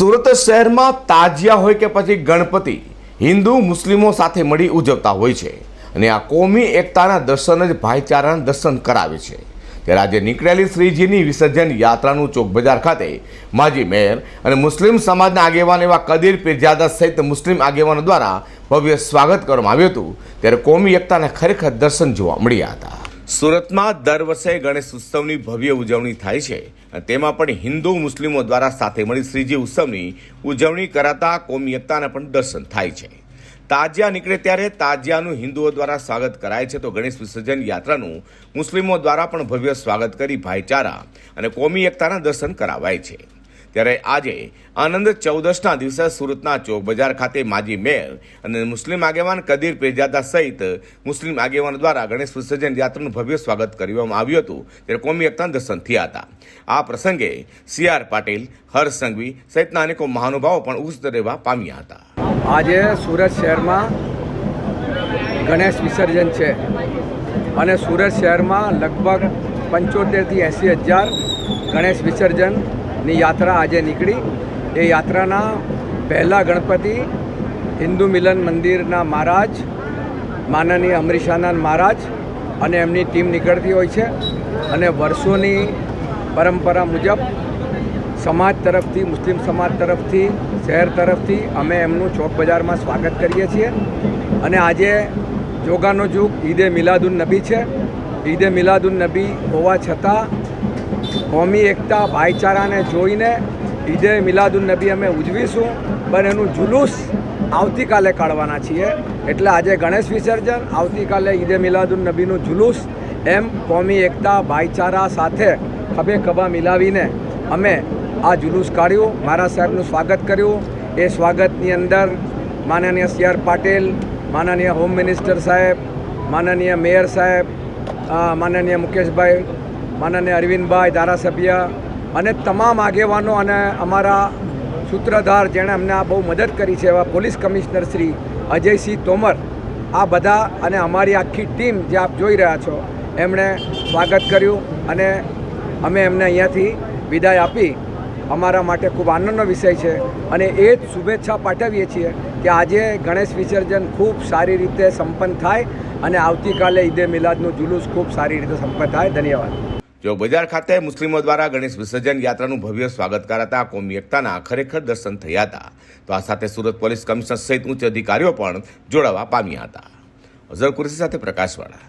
સુરત શહેરમાં તાજિયા હોય કે પછી ગણપતિ, હિન્દુ, મુસ્લિમો સાથે મળી ઉજવતા હોય છે અને આ કોમી એકતાના દર્શન જ ભાઈચારાના દર્શન કરાવે છે. ત્યારે આજે નીકળેલી શ્રીજીની વિસર્જન યાત્રાનું ચોક બજાર ખાતે માજી મેયર અને મુસ્લિમ સમાજના આગેવાન એવા કદીર પીરજાદા સહિત મુસ્લિમ આગેવાનો દ્વારા ભવ્ય સ્વાગત કરવામાં આવ્યું હતું. ત્યારે કોમી એકતાના ખરેખર દર્શન જોવા મળ્યા હતા. સુરતમાં દર વર્ષે ગણેશ ઉત્સવની ભવ્ય ઉજવણી થાય છે. તેમાં પણ હિન્દુ મુસ્લિમો દ્વારા સાથે મળી શ્રીજી ઉત્સવની ઉજવણી કરાતા કોમી એકતાના પણ દર્શન થાય છે. તાજિયા નીકળે ત્યારે તાજિયાનું હિન્દુઓ દ્વારા સ્વાગત કરાય છે તો ગણેશ વિસર્જન યાત્રાનું મુસ્લિમો દ્વારા પણ ભવ્ય સ્વાગત કરી ભાઈચારા અને કોમી એકતાના દર્શન કરાવાય છે. ત્યારે આજે આનંદ ચૌદશના દિવસે સુરતના ચોક બજાર ખાતે માજી મેયર અને મુસ્લિમ આગેવાન કદીર પેજાદા સહિત મુસ્લિમ આગેવાનો દ્વારા ગણેશ વિસર્જન યાત્રાનું ભવ્ય સ્વાગત કરવામાં આવ્યું હતું. ત્યારે કોમી એકતાના દર્શન થયા હતા. આ પ્રસંગે સી આર પાટીલ, હર્ષ સંઘવી સહિતના અનેકો મહાનુભાવો પણ ઉપસ્થિત રહેવા પામ્યા હતા. આજે સુરત શહેરમાં ગણેશ વિસર્જન છે અને સુરત શહેરમાં લગભગ પંચોતેરથી એંસી હજાર ગણેશ વિસર્જનની યાત્રા આજે નીકળી. એ યાત્રાના પહેલા ગણપતિ હિન્દુ મિલન મંદિરના મહારાજ, માનનીય અમરીશાનંદ મહારાજ અને એમની ટીમ નીકળતી હોય છે અને વર્ષોની પરંપરા મુજબ સમાજ તરફથી, મુસ્લિમ સમાજ તરફથી, શહેર તરફથી અમે એમનું ચોક બજારમાં સ્વાગત કરીએ છીએ. અને આજે જોગાનો જુગ ઈદે મિલાદુન નબી છે. ઈદે મિલાદુન નબી હોવા છતાં કોમી એકતા, ભાઈચારાને જોઈને ઈદે મિલાદુન નબી અમે ઉજવીશું. પણ એનું જુલુસ આવતીકાલે કાઢવાના છીએ. એટલે આજે ગણેશ વિસર્જન, આવતીકાલે ઈદે મિલાદુન નબીનું જુલુસ. એમ કોમી એકતા, ભાઈચારા સાથે ખભે ખભા મિલાવીને અમે આ જુલુસ કાઢ્યું. મારા સાહેબનું સ્વાગત કર્યું. એ સ્વાગતની અંદર માનનીય સી આર પાટીલ, માનનીય હોમ મિનિસ્ટર સાહેબ, માનનીય મેયર સાહેબ માનનીય મુકેશભાઈ માનનીય અરવિંદભાઈ ધારાસભ્ય અને તમામ આગેવાનો અને અમારા સૂત્રધાર જેણે અમને આ બહુ મદદ કરી છે એવા પોલીસ કમિશનર શ્રી અજયસિંહ તોમર, આ બધા અને અમારી આખી ટીમ જે આપ જોઈ રહ્યા છો, એમણે સ્વાગત કર્યું અને અમે એમને અહીંયાથી વિદાય આપી. અમારા માટે ખૂબ આનંદનો વિષય છે અને એ જ શુભેચ્છા પાઠવીએ છીએ કે આજે ગણેશ વિસર્જન ખૂબ સારી રીતે સંપન્ન થાય અને આવતીકાલે ઈદે મિલાદનું જુલુસ ખૂબ સારી રીતે સંપન્ન થાય. ધન્યવાદ. જો બજાર ખાતે મુસ્લિમો દ્વારા ગણેશ વિસર્જન યાત્રાનું ભવ્ય સ્વાગત કરાતા કોમી એકતાના ખરેખર દર્શન થયા હતા. તો આ સાથે સુરત પોલીસ કમિશનર સહિત ઉચ્ચ અધિકારીઓ પણ જોડાવા પામ્યા હતા. અઝર કુરેશી સાથે પ્રકાશવાળા.